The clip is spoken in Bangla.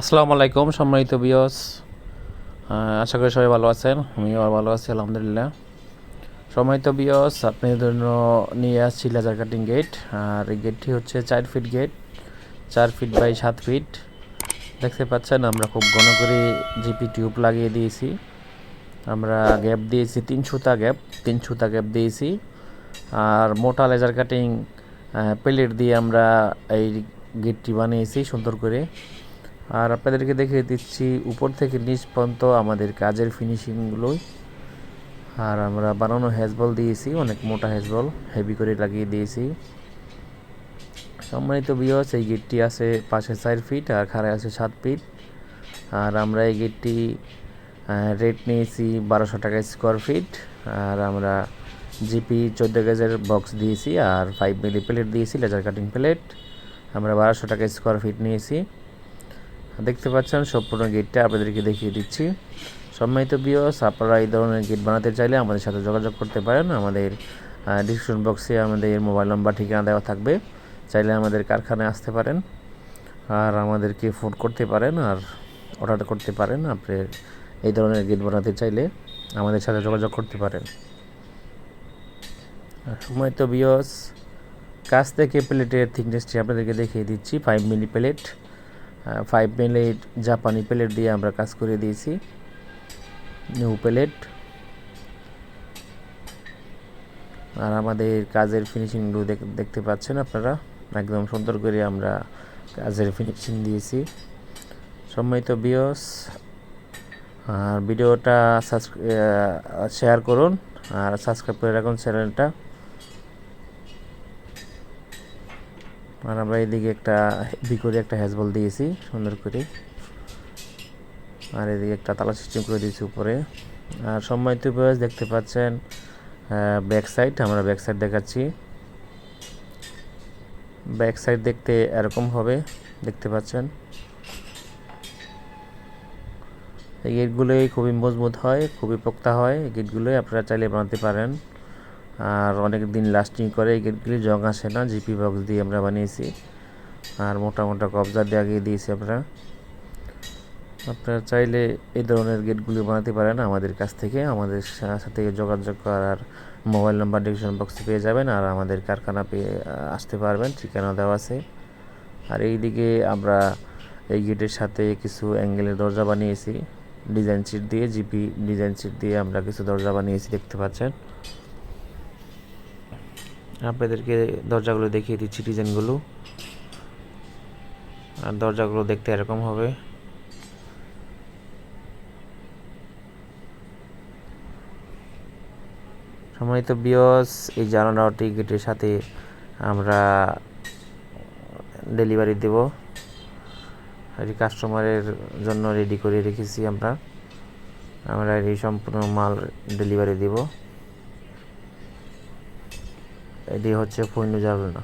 আসসালামু আলাইকুম, সম্মানিত বিয়স আশা করি সবাই ভালো আছেন। আমিও ভালো আছি, আলহামদুলিল্লাহ। সম্মানিত বিয়স আপনাদের জন্য নিয়ে আসছি লেজার কাটিং গেট আর এই গেটটি হচ্ছে চার ফিট গেট চার ফিট বাই সাত ফিট দেখতে পাচ্ছেন, আমরা খুব ঘন করে জিপি টিউব লাগিয়ে দিয়েছি। আমরা গ্যাপ দিয়েছি, তিন সুতা গ্যাপ তিন সুতা গ্যাপ দিয়েছি। আর মোটা লেজার কাটিং প্লেট দিয়ে আমরা এই গেটটি বানিয়েছি সুন্দর করে। আর আপনাদেরকে দেখিয়ে দিচ্ছি, উপর থেকে নিচ পর্যন্ত আমাদের কাজের ফিনিশিংগুলোই আর আমরা বানানো হ্যাজবল দিয়েছি, অনেক মোটা হ্যাজবল হেভি করে লাগিয়ে দিয়েছি। সম্মানিত বিয়স এই গেটটি আছে পাশে চার ফিট আর খাড়ায় আছে সাত ফিট আর আমরা এই গেটটি রেট নিয়েছি বারোশো টাকা স্কোয়ার ফিট আর আমরা জিপি চোদ্দ গেজের বক্স দিয়েছি আর ফাইভ মিলি প্লেট দিয়েছি লেজার কাটিং প্লেট আমরা বারোশো টাকা স্কোয়ার ফিট নিয়েছি। দেখতে পাচ্ছেন, সম্পূর্ণ গেটটা আপনাদেরকে দেখিয়ে দিচ্ছি। সম্মানিত বিয়স আপনারা এই ধরনের গেট বানাতে চাইলে আমাদের সাথে যোগাযোগ করতে পারেন। আমাদের ডিসক্রিপশন বক্সে আমাদের মোবাইল নাম্বার ঠিকানা দেওয়া থাকবে। চাইলে আমাদের কারখানায় আসতে পারেন। আর আমাদেরকে ফোন করতে পারেন আর অর্ডার করতে পারেন। আপনি এই ধরনের গেট বানাতে চাইলে আমাদের সাথে যোগাযোগ করতে পারেন। সময় তো বিয়স কাছ থেকে প্লেটের থিকনেসটি আপনাদেরকে দেখিয়ে দিচ্ছি five milli plate five plate জাপানি প্লেট দিয়ে আমরা কাজ করে দিয়েছি। নিউ প্লেট আর আমাদের কাজের ফিনিশিং ফিনিশিংগুলো দেখতে পাচ্ছেন আপনারা? একদম সুন্দর করে আমরা কাজের ফিনিশিং দিয়েছি। সম্মানিত বিয়স আর ভিডিওটা শেয়ার করুন, আর সাবস্ক্রাইব করে রাখুন চ্যানেলটা আর আমরা এদিকে একটা হেভি করে একটা হ্যাজবল দিয়েছি, সুন্দর করে। আর এদিকে একটা তালা সিস্টেম করে দিয়েছি উপরে। আর সম্মানিত বয়স দেখতে পাচ্ছেন ব্যাক সাইড আমরা ব্যাক সাইড দেখাচ্ছি। ব্যাক সাইড দেখতে এরকম হবে, দেখতে পাচ্ছেন। এই গেটগুলোই খুবই মজবুত হয়, খুবই পোক্তা হয়। গেটগুলোই আপনারা চাইলে বানাতে পারেন। আর অনেক দিন লাস্টিং করে, এই গেটগুলি জং আসে না জিপি বক্স দিয়ে আমরা বানিয়েছি। আর মোটা মোটা কবজা দিয়ে আগিয়ে দিয়েছি আমরা। আপনারা চাইলে এই ধরনের গেটগুলি বানাতে পারেন আমাদের কাছ থেকে। আমাদের সাথে যোগাযোগ করার মোবাইল নাম্বার ডিসক্রিপশন বক্সে পেয়ে যাবেন আর আমাদের কারখানা পেয়ে আসতে পারবেন। ঠিকানা দেওয়া আছে। আর এই দিকে আমরা এই গেটের সাথে কিছু অ্যাঙ্গেলের দরজা বানিয়েছি। ডিজাইন শিট দিয়ে জিপি ডিজাইন শিট দিয়ে আমরা কিছু দরজা বানিয়েছি, দেখতে পাচ্ছেন। আপনাদেরকে দরজাগুলো দেখিয়ে দিচ্ছি ডিজাইনগুলো। আর দরজাগুলো দেখতে এরকম হবে। সম্মানিত বিয়স এই জানালাটি গেটের সাথে আমরা ডেলিভারি দেব। এটি কাস্টমারের জন্য রেডি করে রেখেছি আমরা। আমরা এই সম্পূর্ণ মাল ডেলিভারি দেব। এটি হচ্ছে ফৈনু জালনা